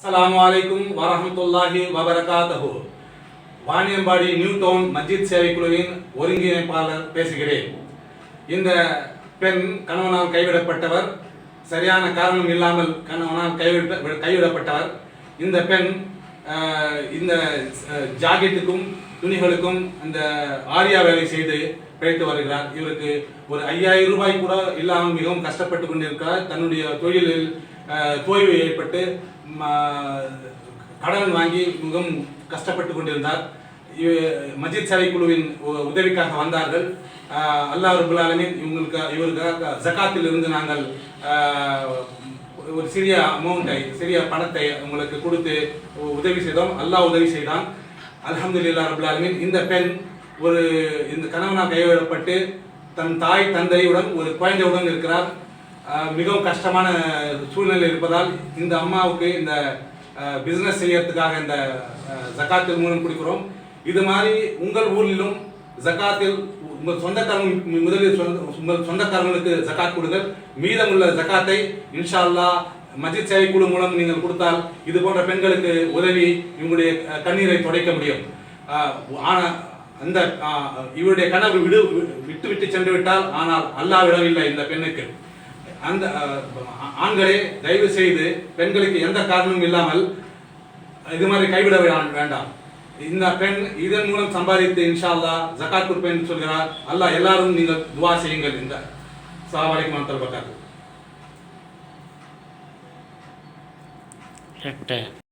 அஸ்லாம் அலைக்கும் வரஹ்மத்துல்லாஹி வபரகாத்தஹு வாணியம்பாடி நியூ டவுன் மஜித் சேவை குழுவின் ஒருங்கிணைப்பாளர் பேசுகிறேன். இந்த பெண் கணவனால் கைவிடப்பட்டவர் சரியான காரணம் இல்லாமல் கணவனால் கைவிட கைவிடப்பட்டவர். இந்த பெண் இந்த ஜாக்கெட்டுக்கும் துணிகளுக்கும் அந்த ஆரியா வேலை செய்து பிழைத்து வருகிறார். இவருக்கு ஒரு ஐயாயிரம் ரூபாய் கூட இல்லாமல் மிகவும் கஷ்டப்பட்டு கொண்டிருக்கிறார். தன்னுடைய தொழிலில் தோய்வு ஏற்பட்டு ம- கடன் வாங்கி மிகவும் கஷ்டப்பட்டு கொண்டிருந்தார். மஜித் சேவை குழுவின் உதவிக்காக வந்தார்கள். அல்லாஹ் ரபுல் இவங்களுக்கு இவருக்காக ஜகாத்தில் இருந்து நாங்கள் ஒரு சிறிய அமௌண்ட்டை சிறிய பணத்தை உங்களுக்கு கொடுத்து உதவி செய்தோம். அல்லாஹ் உதவி செய்தான். அலமதுல்லா ரபுல் இந்த பெண் ஒரு இந்த கணவனால் கைவிடப்பட்டு தன் தாய் தந்தையுடன் ஒரு குழந்தையுடன் இருக்கிறார். மிகவும் கஷ்டமான சூழ்நிலை இருப்பதால் இந்த அம்மாவுக்கு இந்த பிஸ்னஸ் செய்யறதுக்காக இந்த ஜக்காத்தில் மூலம் கொடுக்கிறோம். இது மாதிரி உங்கள் ஊரிலும் ஜக்காத்தில் உங்கள் சொந்தக்காரங்க முதலில் சொந்த உங்கள் சொந்தக்காரங்களுக்கு ஜகாத் கொடுங்கள். மீதமுள்ள ஜக்காத்தை இன்ஷா அல்லாஹ் மஜித் சேவை குழு மூலம் நீங்கள் கொடுத்தால் இது போன்ற பெண்களுக்கு உதவி இவங்களுடைய கண்ணீரை துடைக்க முடியும். ஆனால் அந்த இவருடைய கனவு விடு விட்டு விட்டு சென்று விட்டால் ஆனால் அல்லாஹ் விடவில்லை இந்த பெண்ணுக்கு. அந்த ஆண்களே தயவு செய்து பெண்களுக்கு எந்த காரணமும் இல்லாமல் இது மாதிரி கைவிட வேண்டாம் வேண்டாம். இந்த பெண் இதன் மூலம் சம்பாதித்து இன்ஷா அல்லாஹ் ஜக்காத் கொடுப்பேன் சொல்கிறார். அல்லாஹ் எல்லாரும் நீங்கள் துவா செய்யுங்கள். இந்த சாவாலிக்கு மந்தல் பக்காத்து একটা